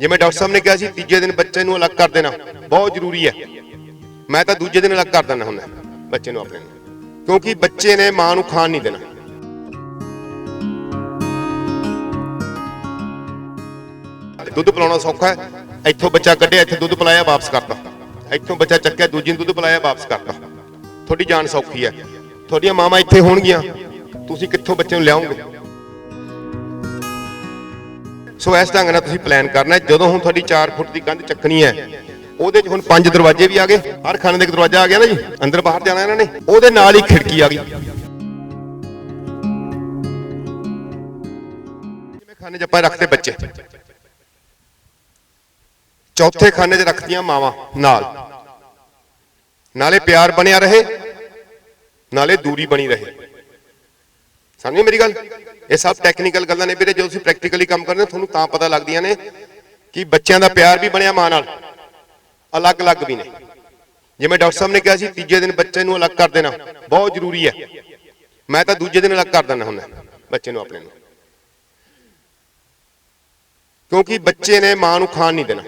ਜਿਵੇਂ ਡਾਕਟਰ ਸਾਹਿਬ ਨੇ ਕਿਹਾ ਸੀ, ਤੀਜੇ ਦਿਨ ਬੱਚੇ ਨੂੰ ਅਲੱਗ ਕਰ ਦੇਣਾ ਬਹੁਤ ਜ਼ਰੂਰੀ ਹੈ। ਮੈਂ ਤਾਂ ਦੂਜੇ ਦਿਨ ਅਲੱਗ ਕਰ ਦਿੰਦਾ ਹੁੰਦਾ, ਬੱਚੇ ਨੂੰ ਆਪਣੇ ਨੂੰ। ਕਿਉਂਕਿ ਬੱਚੇ ਨੇ ਮਾਂ ਨੂੰ ਖਾਣ ਨਹੀਂ ਦੇਣਾ। ਦੁੱਧ ਪਿਲਾਉਣਾ ਸੌਖਾ ਹੈ। ਇੱਥੋਂ ਬੱਚਾ ਕੱਢਿਆ, ਇੱਥੇ ਦੁੱਧ ਪਿਲਾਇਆ, ਵਾਪਸ ਕਰਤਾ। ਇੱਥੋਂ ਬੱਚਾ ਚੱਕਿਆ, ਦੂਜੀ ਨੂੰ ਦੁੱਧ ਪਿਲਾਇਆ, ਵਾਪਸ ਕਰਤਾ। ਤੁਹਾਡੀ ਜਾਨ ਸੌਖੀ ਹੈ। ਤੁਹਾਡੀਆਂ ਮਾਵਾਂ ਇੱਥੇ ਹੋਣਗੀਆਂ। ਤੁਸੀਂ ਕਿੱਥੋਂ ਬੱਚੇ ਨੂੰ ਲਿਆਓਗੇ? ਸੋ ਇਸ ਢੰਗ ਨਾਲ ਤੁਸੀਂ ਪਲਾਨ ਕਰਨਾ ਜਦੋਂ ਹੁਣ ਤੁਹਾਡੀ 4 ਫੁੱਟ ਦੀ ਕੰਧ ਚੱਕਣੀ ਹੈ, ਉਹਦੇ 'ਚ ਹੁਣ ਪੰਜ ਦਰਵਾਜ਼ੇ ਵੀ ਆ ਗਏ। ਹਰ ਖਾਨੇ ਦੇ ਇੱਕ ਦਰਵਾਜ਼ਾ ਆ ਗਿਆ ਨਾ ਜੀ। ਅੰਦਰ ਬਾਹਰ ਜਾਣਾ ਇਹਨਾਂ ਨੇ। ਉਹਦੇ ਨਾਲ ਹੀ ਖਿੜਕੀ ਆ ਗਈ। ਜਿਵੇਂ ਖਾਨੇ 'ਚ ਆਪਾਂ ਰੱਖਦੇ ਬੱਚੇ। ਚੌਥੇ ਖਾਨੇ 'ਚ ਰੱਖਦੀਆਂ ਮਾਵਾਂ ਨਾਲ। ਨਾਲੇ ਪਿਆਰ ਬਣਿਆ ਰਹੇ। ਨਾਲੇ ਦੂਰੀ ਬਣੀ ਰਹੇ। ਸਮਝੇ ਮੇਰੀ ਗੱਲ? ਇਹ ਸਭ ਟੈਕਨੀਕਲ ਗੱਲਾਂ ਨੇ ਵੀਰੇ ਜਦੋਂ ਤੁਸੀਂ ਪ੍ਰੈਕਟੀਕਲੀ ਕੰਮ ਕਰਦੇ ਹੋ, ਤੁਹਾਨੂੰ ਤਾਂ ਪਤਾ ਲੱਗਦੀਆਂ ਨੇ ਕਿ ਬੱਚਿਆਂ ਦਾ ਪਿਆਰ ਵੀ ਬਣਿਆ ਮਾਂ ਨਾਲ। ਅਲੱਗ-ਅਲੱਗ ਵੀ ਨੇ। ਜਿਵੇਂ ਡਾਕਟਰ ਸਾਹਿਬ ਨੇ ਕਿਹਾ ਸੀ, ਤੀਜੇ ਦਿਨ ਬੱਚੇ ਨੂੰ ਅਲੱਗ ਕਰ ਦੇਣਾ ਬਹੁਤ ਜ਼ਰੂਰੀ ਹੈ। ਮੈਂ ਤਾਂ ਦੂਜੇ ਦਿਨ ਅਲੱਗ ਕਰ ਦਿੰਦਾ ਹੁੰਦਾ, ਬੱਚੇ ਨੂੰ, ਆਪਣੇ ਨੂੰ। ਕਿਉਂਕਿ ਬੱਚੇ ਨੇ ਮਾਂ ਨੂੰ ਖਾਣ ਨਹੀਂ ਦੇਣਾ।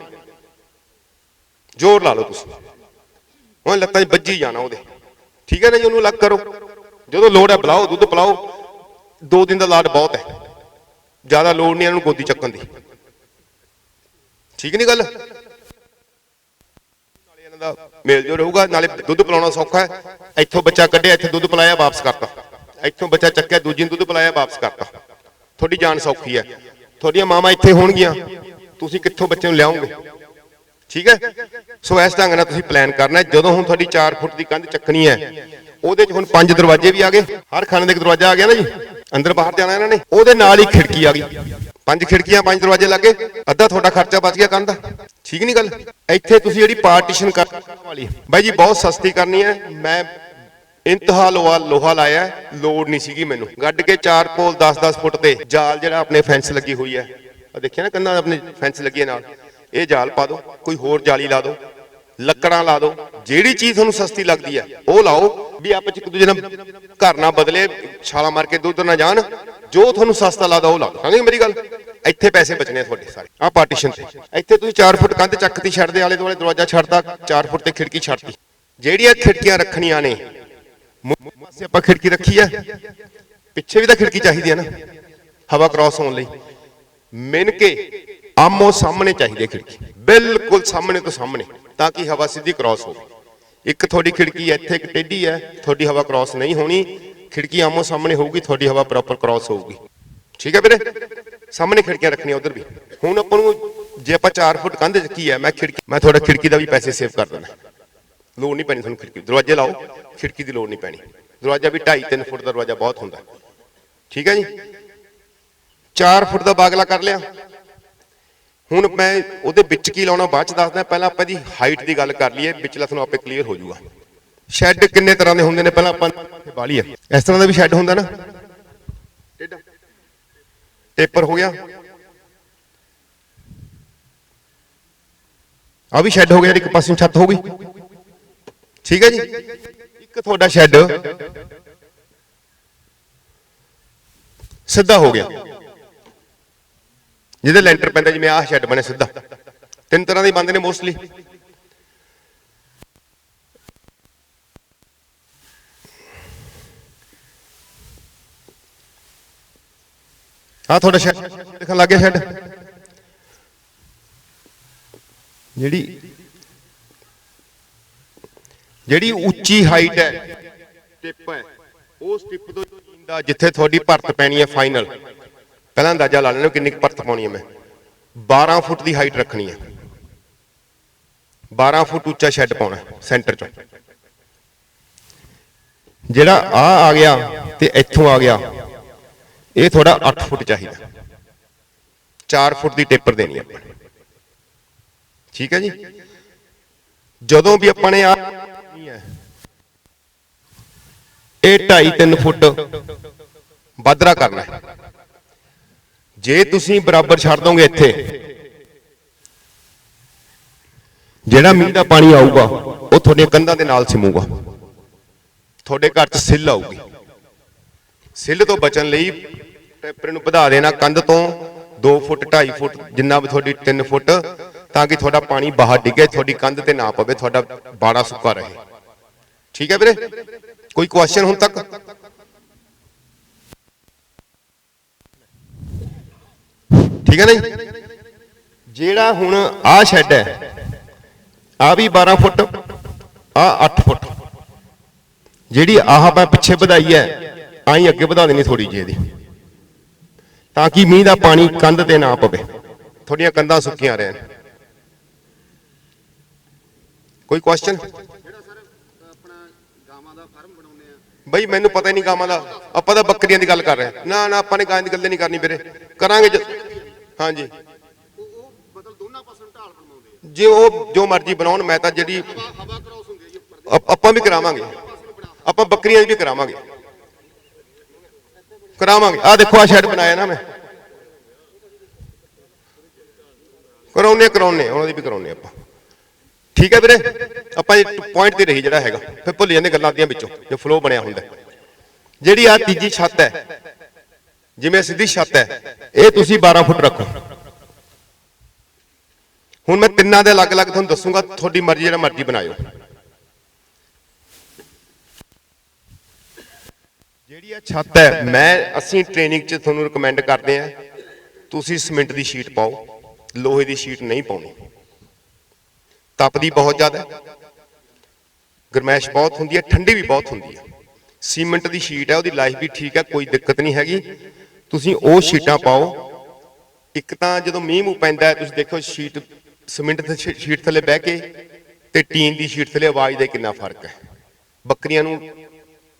ਜ਼ੋਰ ਲਾ ਲਓ ਤੁਸੀਂ। ਹੁਣ ਲੱਤਾਂ 'ਚ ਵੱਜੀ ਜਾਣਾ ਉਹਦੇ। ਠੀਕ ਹੈ ਨਾ ਜੀ, ਉਹਨੂੰ ਅਲੱਗ ਕਰੋ। ਜਦੋਂ ਲੋੜ ਹੈ ਬੁਲਾਓ, ਦੁੱਧ ਪਿਲਾਓ। ਦੋ ਦਿਨ ਦਾ ਲਾਡ ਬਹੁਤ ਹੈ। ਜ਼ਿਆਦਾ ਲੋੜ ਨਹੀਂ ਇਹਨਾਂ ਨੂੰ ਗੋਦੀ ਚੱਕਣ ਦੀ। ਠੀਕ ਨਹੀਂ ਗੱਲ? ਨਾਲੇ ਇਹਨਾਂ ਦਾ ਮੇਲ ਜੋ ਰਹੂਗਾ, ਨਾਲੇ ਦੁੱਧ ਪਿਲਾਉਣਾ ਸੌਖਾ ਹੈ। ਇੱਥੋਂ ਬੱਚਾ ਕੱਢਿਆ, ਇੱਥੇ ਦੁੱਧ ਪਿਲਾਇਆ, ਵਾਪਸ ਕਰਤਾ। ਇੱਥੋਂ ਬੱਚਾ ਚੱਕਿਆ, ਦੂਜੀ ਨੂੰ ਦੁੱਧ ਪਿਲਾਇਆ, ਵਾਪਸ ਕਰਤਾ। ਤੁਹਾਡੀ ਜਾਨ ਸੌਖੀ ਹੈ। ਤੁਹਾਡੀਆਂ ਮਾਵਾਂ ਇੱਥੇ ਹੋਣਗੀਆਂ। ਤੁਸੀਂ ਕਿੱਥੋਂ ਬੱਚੇ ਨੂੰ ਲਿਆਓਗੇ? ਠੀਕ ਹੈ? ਸੋ ਇਸ ਢੰਗ ਨਾਲ ਤੁਸੀਂ ਪਲਾਨ ਕਰਨਾ ਜਦੋਂ ਹੁਣ ਤੁਹਾਡੀ 4 ਫੁੱਟ ਦੀ ਕੰਧ ਚੱਕਣੀ ਹੈ, ਉਹਦੇ 'ਚ ਹੁਣ ਪੰਜ ਦਰਵਾਜ਼ੇ ਵੀ ਆ ਗਏ। ਹਰ ਖਾਨੇ ਦੇ ਇੱਕ ਦਰਵਾਜ਼ਾ ਆ ਗਿਆ ਨਾ ਜੀ? ਅੰਦਰ ਬਾਹਰ ਜਾਣਾ ਇਹਨਾਂ ਨੇ। ਉਹਦੇ ਨਾਲ ਹੀ ਖਿੜਕੀ ਆ ਗਈ। ਪੰਜ ਖਿੜਕੀਆਂ ਪੰਜ ਦਰਵਾਜ਼ੇ ਲੱਗੇ। ਅੱਧਾ ਤੁਹਾਡਾ ਖਰਚਾ ਬਚ ਗਿਆ ਕੰਧ ਦਾ। ਠੀਕ ਨਹੀਂ ਗੱਲ? ਇੱਥੇ ਤੁਸੀਂ ਜਿਹੜੀ ਪਾਰਟੀਸ਼ਨ ਕਰ ਵਾਲੀ ਬਾਈ ਜੀ ਬਹੁਤ ਸਸਤੀ ਕਰਨੀ ਹੈ। ਮੈਂ ਇੰਤਹਾ ਲੋਹਾ ਲੋਹਾ ਲਾਇਆ ਹੈ, ਲੋੜ ਨਹੀਂ ਸੀਗੀ ਮੈਨੂੰ। ਗੱਡ ਕੇ ਚਾਰ ਪੋਲ 10-10 ਫੁੱਟ ਤੇ ਜਾਲ ਜਿਹੜਾ ਆਪਣੇ ਫੈਂਸ ਲੱਗੀ ਹੋਈ ਹੈ। ਆ ਦੇਖਿਆ ਨਾ ਕੰਨਾਂ ਆਪਣੇ ਫੈਂਸ ਲੱਗੀ ਨਾਲ। ਇਹ ਜਾਲ ਪਾ ਦਿਓ। ਕੋਈ ਹੋਰ ਜਾਲੀ ਲਾ ਦਿਓ। ਲੱਕੜਾਂ ਲਾ ਦਿਓ ਜਿਹੜੀ ਚੀਜ਼ ਤੁਹਾਨੂੰ ਸਸਤੀ ਲੱਗਦੀ ਹੈ, ਉਹ ਲਾਓ ਵੀ ਆਪਸ ਚ ਇੱਕ ਦੂਜੇ ਨਾਲ ਘਰ ਨਾ ਬਦਲੇ, ਛਾਲਾ ਮਾਰ ਕੇ ਦੁੱਧ ਨਾ ਜਾਣ, ਜੋ ਤੁਹਾਨੂੰ ਸਸਤਾ ਲੱਗਦਾ ਉਹ ਲਾਓ ਸਮਝੇ ਮੇਰੀ ਗੱਲ? ਇੱਥੇ ਪੈਸੇ ਬਚਣੇ ਤੁਹਾਡੇ ਸਾਰੇ। ਆ ਪਾਰਟੀਸ਼ਨ ਤੇ। ਇੱਥੇ ਤੁਸੀਂ 4 ਫੁੱਟ ਕੰਧ ਚੱਕਤੀ, ਛੱਡਦੇ ਆਲੇ ਦੁਆਲੇ ਦਰਵਾਜ਼ਾ ਛੱਡਦਾ 4 ਫੁੱਟ ਤੇ ਖਿੜਕੀ ਛੱਡਤੀ। ਜਿਹੜੀਆਂ ਖਿੜਕੀਆਂ ਰੱਖਣੀਆਂ ਨੇ ਮਾਸੇ ਆਪਾਂ ਖਿੜਕੀ ਰੱਖੀ ਹੈ ਪਿੱਛੇ ਵੀ ਤਾਂ ਖਿੜਕੀ ਚਾਹੀਦੀ ਹੈ ਨਾ। ਹਵਾ ਕ੍ਰਾਸ ਹੋਣ ਲਈ। ਮਿਣ ਕੇ ਆਮੋ ਸਾਹਮਣੇ ਚਾਹੀਦੀ ਹੈ ਖਿੜਕੀ। ਬਿਲਕੁਲ ਸਾਹਮਣੇ ਤੋਂ ਸਾਹਮਣੇ। ਤਾਂ ਕਿ ਹਵਾ ਸਿੱਧੀ ਕ੍ਰਾਸ ਹੋਵੇ। ਇੱਕ ਤੁਹਾਡੀ ਖਿੜਕੀ ਇੱਥੇ ਇੱਕ ਟੇਢੀ ਹੈ, ਤੁਹਾਡੀ ਹਵਾ ਕ੍ਰਾਸ ਨਹੀਂ ਹੋਣੀ। ਖਿੜਕੀ ਆਮੋ ਸਾਹਮਣੇ ਹੋਊਗੀ, ਤੁਹਾਡੀ ਹਵਾ ਪ੍ਰੋਪਰ ਕ੍ਰਾਸ ਹੋਊਗੀ। ਠੀਕ ਹੈ ਵੀਰੇ? ਸਾਹਮਣੇ ਖਿੜਕੀਆਂ ਰੱਖਣੀਆਂ ਉਧਰ ਵੀ। ਹੁਣ ਆਪਾਂ ਨੂੰ ਜੇ ਆਪਾਂ 4 ਫੁੱਟ ਕੰਧ ਚੱਕੀ ਹੈ, ਮੈਂ ਖਿੜਕੀ ਮੈਂ ਤੁਹਾਡਾ ਖਿੜਕੀ ਦਾ ਵੀ ਪੈਸੇ ਸੇਵ ਕਰ ਦੇਣਾ ਲੋੜ ਨਹੀਂ ਪੈਣੀ ਤੁਹਾਨੂੰ ਖਿੜਕੀ ਦਰਵਾਜ਼ੇ ਲਾਓ, ਖਿੜਕੀ ਦੀ ਲੋੜ ਨਹੀਂ ਪੈਣੀ। ਦਰਵਾਜ਼ਾ ਵੀ 2.5 3 ਫੁੱਟ ਦਾ ਦਰਵਾਜ਼ਾ ਬਹੁਤ ਹੁੰਦਾ। ਠੀਕ ਹੈ ਜੀ? 4 ਫੁੱਟ ਦਾ ਬਾਗਲਾ ਕਰ ਲਿਆ। ਹੁਣ ਮੈਂ ਉਹਦੇ ਵਿੱਚ ਕੀ ਲਾਉਣਾ, ਬਾਅਦ ਚ ਦੱਸਦਾ, ਪਹਿਲਾਂ ਆਪਾਂ ਦੀ ਹਾਈਟ ਦੀ ਗੱਲ ਕਰ ਲਈਏ ਵਿਚਲਾ ਤੁਹਾਨੂੰ ਆਪੇ ਕਲੀਅਰ ਹੋ ਜਾਊਗਾ। ਸ਼ੈੱਡ ਕਿੰਨੇ ਤਰ੍ਹਾਂ ਦੇ ਹੁੰਦੇ ਨੇ? ਪਹਿਲਾਂ ਆਪਾਂ ਬਾਲੀ ਇਸ ਤਰ੍ਹਾਂ ਦਾ ਵੀ ਸ਼ੈੱਡ ਹੁੰਦਾ ਨਾ। ਟੇਢਾ ਟੇਪਰ ਹੋ ਗਿਆ। ਆ ਵੀ ਸ਼ੈੱਡ ਹੋ ਗਿਆ ਇੱਕ ਪਾਸੇ ਛੱਤ ਹੋ ਗਈ। ਠੀਕ ਹੈ ਜੀ? ਇੱਕ ਤੁਹਾਡਾ ਸ਼ੈੱਡ ਸਿੱਧਾ ਹੋ ਗਿਆ। ਜਿਹਦੇ ਲੈਂਟਰ ਪੈਂਦਾ ਜਿਵੇਂ ਆਹ ਸ਼ੈੱਡ ਬਣਿਆ ਸਿੱਧਾ। ਤਿੰਨ ਤਰ੍ਹਾਂ ਦੇ ਬੰਦੇ ਨੇ ਮੋਸਟਲੀ ਆ ਤੁਹਾਡਾ ਸ਼ੈੱਡ ਦੇਖਣ ਲੱਗੇ ਸ਼ੈੱਡ। ਜਿਹੜੀ ਜਿਹੜੀ ਉੱਚੀ ਹਾਈਟ ਹੈ ਟਿਪ ਹੈ, ਉਸ ਟਿਪ ਤੋਂ ਜਿੰਦਾ ਜਿੱਥੇ ਤੁਹਾਡੀ ਭਰਤ ਪੈਣੀ ਹੈ ਫਾਈਨਲ ਪਹਿਲਾਂ ਅੰਦਾਜ਼ਾ ਲਾ ਲੈਣਾ ਕਿੰਨੀ ਕੁ ਭਰਤ ਪਾਉਣੀ ਹੈ ਮੈਂ। 12 ਫੁੱਟ ਦੀ ਹਾਈਟ ਰੱਖਣੀ ਹੈ। 12 ਫੁੱਟ ਉੱਚਾ ਸ਼ੈੱਡ ਪਾਉਣਾ ਸੈਂਟਰ ਚੋਂ। ਜਿਹੜਾ ਆ ਆ ਗਿਆ ਤੇ ਇੱਥੋਂ ਆ ਗਿਆ, ਇਹ ਥੋੜਾ 8 ਫੁੱਟ ਚਾਹੀਦਾ। 4 ਫੁੱਟ ਦੀ ਟੇਪਰ ਦੇਣੀ ਆਪਾਂ। ਠੀਕ ਹੈ ਜੀ? ਜਦੋਂ ਵੀ ਆਪਾਂ ਨੇ ਆ ਇਹ 2.5 3 ਫੁੱਟ ਵਾਧਰਾ ਕਰਨਾ ਹੈ। ਜੇ ਤੁਸੀਂ ਬਰਾਬਰ ਛੱਡ ਦੋਗੇ ਇੱਥੇ, ਜਿਹੜਾ ਮੀਂਹ ਦਾ ਪਾਣੀ ਆਊਗਾ, ਉਹ ਤੁਹਾਡੀਆਂ ਕੰਧਾਂ ਦੇ ਨਾਲ ਸਿਮੂਗਾ। ਤੁਹਾਡੇ ਘਰ 'ਚ ਸਿੱਲ ਆਊਗੀ। ਸਿੱਲ ਤੋਂ ਬਚਣ ਲਈ ਟੈਪਰੇ ਨੂੰ ਵਧਾ ਦੇਣਾ ਕੰਧ ਤੋਂ 2 ਫੁੱਟ 2.5 ਫੁੱਟ, ਜਿੰਨਾ ਵੀ ਤੁਹਾਡੀ 3 ਫੁੱਟ, ਤਾਂ ਕਿ ਤੁਹਾਡਾ ਪਾਣੀ ਬਾਹਰ ਡਿੱਗੇ, ਤੁਹਾਡੀ ਕੰਧ ਤੇ ਨਾ ਪਵੇ, ਤੁਹਾਡਾ ਬਾੜਾ ਸੁੱਕਾ ਰਹੇ। ਠੀਕ ਹੈ ਵੀਰੇ? ਕੋਈ ਕੁਐਸਚਨ ਹੁਣ ਤੱਕ? ਠੀਕ ਹੈ ਨਾ ਜੀ ਜਿਹੜਾ ਹੁਣ ਆਹ ਸ਼ੈੱਡ ਹੈ ਆ ਵੀ 12 ਫੁੱਟ ਆ 8 ਫੁੱਟ। ਜਿਹੜੀ ਆਹ ਮੈਂ ਪਿੱਛੇ ਵਧਾਈ ਹੈ ਆਈ ਅੱਗੇ ਵਧਾ ਦੇਣੀ ਥੋੜੀ ਜਿਹੀ ਇਹਦੀ। ਤਾਂ ਕਿ ਮੀਂਹ ਦਾ ਪਾਣੀ ਕੰਧ ਤੇ ਨਾ ਪਵੇ, ਤੁਹਾਡੀਆਂ ਕੰਧਾਂ ਸੁੱਕੀਆਂ ਰਹਿਣ। ਕੋਈ ਕੁਐਸਚਨ ਬਈ ਮੈਨੂੰ ਪਤਾ ਹੀ ਨਹੀਂ ਗਾਵਾਂ ਦਾ, ਆਪਾਂ ਤਾਂ ਬੱਕਰੀਆਂ ਦੀ ਗੱਲ ਕਰ ਰਹੇ ਨਾ ਨਾ, ਆਪਾਂ ਨੇ ਗਾਂ ਦੀ ਗੱਲ ਨਹੀਂ ਕਰਨੀ ਵੀਰੇ। ਕਰਾਂਗੇ ਹਾਂਜੀ। ਉਹ ਉਹ ਮਤਲਬ ਦੋਨਾਂ ਪਾਸੋਂ ਢਾਲ ਬਣਾਉਂਦੇ ਜੇ ਉਹ ਜੋ ਮਰਜ਼ੀ ਬਣਾਉਣ ਮੈਂ ਤਾਂ ਜਿਹੜੀ ਆ ਹਵਾ ਹਵਾ ਕ੍ਰਾਸ ਹੁੰਦੀ ਹੈ ਜੀ ਉੱਪਰ ਆਪ- ਆਪਾਂ ਵੀ ਕਰਾਵਾਂਗੇ। ਆਪਾਂ ਬੱਕਰੀਆਂ ਦੀ ਵੀ ਕਰਾਵਾਂਗੇ। ਕਰਾਵਾਂਗੇ। ਆ ਦੇਖੋ ਆ ਸ਼ੈਡ ਬਣਾਇਆ ਨਾ ਮੈਂ। ਕਰਾਉਨੇ ਕਰਾਉਨੇ ਉਹਨਾਂ ਦੀ ਵੀ ਕਰਾਉਨੇ ਆਪਾਂ। ਠੀਕ ਹੈ ਵੀਰੇ? ਆਪਾਂ ਪੁਆਇੰਟ ਤੇ ਰਹੀ ਜਿਹੜਾ ਹੈਗਾ। ਫਿਰ ਭੁੱਲ ਜਾਂਦੇ ਗੱਲਾਂ ਦੀਆਂ ਵਿੱਚੋਂ ਜੋ ਫਲੋ ਬਣਿਆ ਹੁੰਦਾ। ਜਿਹੜੀ ਆ ਤੀਜੀ ਛੱਤ ਹੈ ਜਿਵੇਂ ਸਿੱਧੀ ਛੱਤ ਹੈ। ਇਹ ਤੁਸੀਂ 12 ਫੁੱਟ ਰੱਖੋ। ਹੁਣ ਮੈਂ ਤਿੰਨਾਂ ਦੇ ਅਲੱਗ-ਅਲੱਗ ਤੁਹਾਨੂੰ ਦੱਸੂਗਾ ਤੁਹਾਡੀ ਮਰਜ਼ੀ ਜਿਹੜਾ ਮਰਜ਼ੀ ਬਣਾਇਓ। ਜਿਹੜੀ ਆ ਛੱਤ ਹੈ ਮੈਂ ਅਸੀਂ ਟ੍ਰੇਨਿੰਗ 'ਚ ਤੁਹਾਨੂੰ ਰეკਮੈਂਡ ਕਰਦੇ ਆ ਤੁਸੀਂ ਸੀਮੈਂਟ ਦੀ ਸ਼ੀਟ ਪਾਓ ਲੋਹੇ ਦੀ ਸ਼ੀਟ ਨਹੀਂ ਪਾਉਣੀ। ਤਪਦੀ ਬਹੁਤ ਜ਼ਿਆਦਾ। ਗਰਮੈਸ਼ ਬਹੁਤ ਹੁੰਦੀ ਹੈ ਠੰਡੀ ਵੀ ਬਹੁਤ ਹੁੰਦੀ ਹੈ। ਸੀਮੈਂਟ ਦੀ ਸ਼ੀਟ ਹੈ ਉਹਦੀ ਲਾਈਫ ਵੀ ਠੀਕ ਹੈ ਕੋਈ ਦਿੱਕਤ ਨਹੀਂ ਹੈਗੀ। ਤੁਸੀਂ ਉਹ ਸ਼ੀਟਾਂ ਪਾਓ। ਇੱਕ ਤਾਂ ਜਦੋਂ ਮੀਂਹ ਮੂੰਹ ਪੈਂਦਾ ਤੁਸੀਂ ਦੇਖੋ ਸ਼ੀਟ ਸੀਮੈਂਟ ਦੀ ਸ਼ੀਟ ਥੱਲੇ ਬਹਿ ਕੇ ਤੇ ਟੀਨ ਦੀ ਸ਼ੀਟ ਥੱਲੇ ਆਵਾਜ਼ ਦਾ ਕਿੰਨਾ ਫ਼ਰਕ ਹੈ। ਬੱਕਰੀਆਂ ਨੂੰ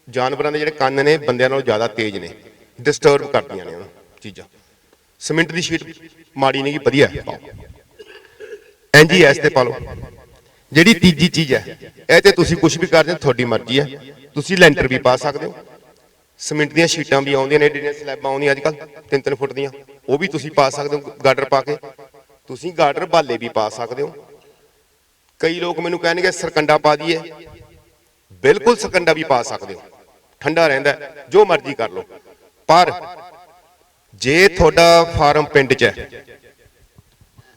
ਜਾਨਵਰਾਂ ਦੇ ਜਿਹੜੇ ਕੰਨ ਨੇ ਬੰਦਿਆਂ ਨਾਲੋਂ ਜ਼ਿਆਦਾ ਤੇਜ਼ ਨੇ। ਡਿਸਟਰਬ ਕਰਦੀਆਂ ਨੇ ਉਹਨਾਂ ਚੀਜ਼ਾਂ। ਸੀਮੈਂਟ ਦੀ ਸ਼ੀਟ ਮਾੜੀ ਨਹੀਂ ਵਧੀਆ ਹੈ, ਪਾਓ। ਐਨਜੀਐਸ ਤੇ ਪਾ ਲਓ। ਜਿਹੜੀ ਤੀਜੀ ਚੀਜ਼ ਹੈ ਇਹ ਤੇ ਤੁਸੀਂ ਕੁਝ ਵੀ ਕਰਦੇ ਹੋ ਤੁਹਾਡੀ ਮਰਜ਼ੀ ਹੈ। ਤੁਸੀਂ ਲੈਂਟਰ ਵੀ ਪਾ ਸਕਦੇ ਹੋ। ਸੀਮੈਂਟ ਦੀਆਂ ਸ਼ੀਟਾਂ ਵੀ ਆਉਂਦੀਆਂ ਨੇ, ਜਿਹੜੀਆਂ ਸਲੈਬਾਂ ਆਉਂਦੀਆਂ ਅੱਜ ਕੱਲ 3-3 ਫੁੱਟ ਦੀਆਂ। ਉਹ ਵੀ ਤੁਸੀਂ ਪਾ ਸਕਦੇ ਹੋ ਗਾਡਰ ਪਾ ਕੇ। ਤੁਸੀਂ ਗਾਡਰ ਬਾਲੇ ਵੀ ਪਾ ਸਕਦੇ ਹੋ। ਕਈ ਲੋਕ ਮੈਨੂੰ ਕਹਿਣਗੇ, ਸਰਕੰਡਾ ਪਾ ਦਈਏ। ਬਿਲਕੁਲ ਸਰਕੰਡਾ ਵੀ ਪਾ ਸਕਦੇ ਹੋ। ਠੰਡਾ ਰਹਿੰਦਾ ਜੋ ਮਰਜ਼ੀ ਕਰ ਲਓ। ਪਰ ਜੇ ਤੁਹਾਡਾ ਫਾਰਮ ਪਿੰਡ 'ਚ ਹੈ,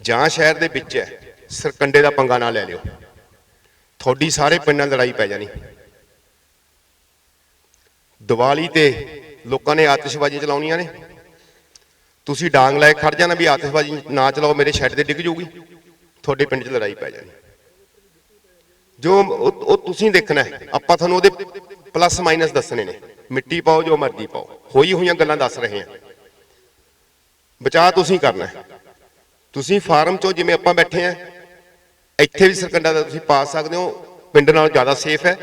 ਜਾਂ ਸ਼ਹਿਰ ਦੇ ਵਿੱਚ ਹੈ, ਸਰਕੰਡੇ ਦਾ ਪੰਗਾ ਨਾ ਲੈ ਲਿਓ। ਤੁਹਾਡੀ ਸਾਰੇ ਪਿੰਡ ਨਾਲ ਲੜਾਈ ਪੈ ਜਾਣੀ। ਦੀਵਾਲੀ ਤੇ ਲੋਕਾਂ ਨੇ ਆਤਿਸ਼ਬਾਜ਼ੀ ਚਲਾਉਣੀਆਂ ਨੇ। ਤੁਸੀਂ ਡਾਂਗ ਲੈ ਕੇ ਖੜ ਜਾਣਾ ਵੀ ਆਤਿਸ਼ਬਾਜ਼ੀ ਨਾ ਚਲਾਓ, ਮੇਰੇ ਸ਼ੈੱਡ ਤੇ ਡਿੱਗ ਜਾਊਗੀ। ਤੁਹਾਡੇ ਪਿੰਡ 'ਚ ਲੜਾਈ ਪੈ ਜਾਣੀ। ਜੋ ਉਹ ਤੁਸੀਂ ਦੇਖਣਾ ਆਪਾਂ ਤੁਹਾਨੂੰ ਉਹਦੇ ਪਲੱਸ ਮਾਈਨਸ ਦੱਸਣੇ ਨੇ। ਮਿੱਟੀ ਪਾਓ, ਜੋ ਮਰਜ਼ੀ ਪਾਓ। ਹੋਈ ਹੋਈਆਂ ਗੱਲਾਂ ਦੱਸ ਰਹੇ ਹਾਂ। ਬਚਾਅ ਤੁਸੀਂ ਕਰਨਾ ਤੁਸੀਂ ਫਾਰਮ ਚੋਂ ਜਿਵੇਂ ਆਪਾਂ ਬੈਠੇ ਆ ਇੱਥੇ ਵੀ ਸਰਕੰਡਾ ਦਾ ਤੁਸੀਂ ਪਾ ਸਕਦੇ ਹੋ, ਪਿੰਡ ਨਾਲੋਂ ਜ਼ਿਆਦਾ ਸੇਫ ਹੈ।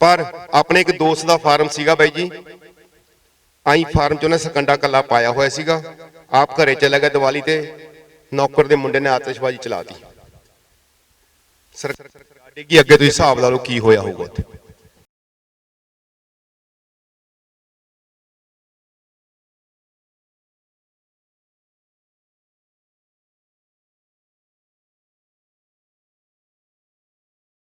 ਪਰ ਆਪਣੇ ਇੱਕ ਦੋਸਤ ਦਾ ਫਾਰਮ ਸੀਗਾ ਬਾਈ ਜੀ। ਆਈ ਫਾਰਮ ਚ ਉਹਨੇ ਸਕੰਡਾ ਕੱਲਾ ਪਾਇਆ ਹੋਇਆ ਸੀਗਾ। ਆਪ ਘਰੇ ਚਲਾ ਗਿਆ ਦੀਵਾਲੀ ਤੇ। ਨੌਕਰ ਦੇ ਮੁੰਡੇ ਨੇ ਆਤਿਸ਼ਬਾਜ਼ੀ ਚਲਾਤੀ ਸਰਕਾਰ ਡਿੱਗੀ ਅੱਗੇ ਤੁਸੀਂ ਹਿਸਾਬ ਲਾ ਲਓ ਕੀ ਹੋਇਆ ਹੋਊਗਾ ਉੱਥੇ।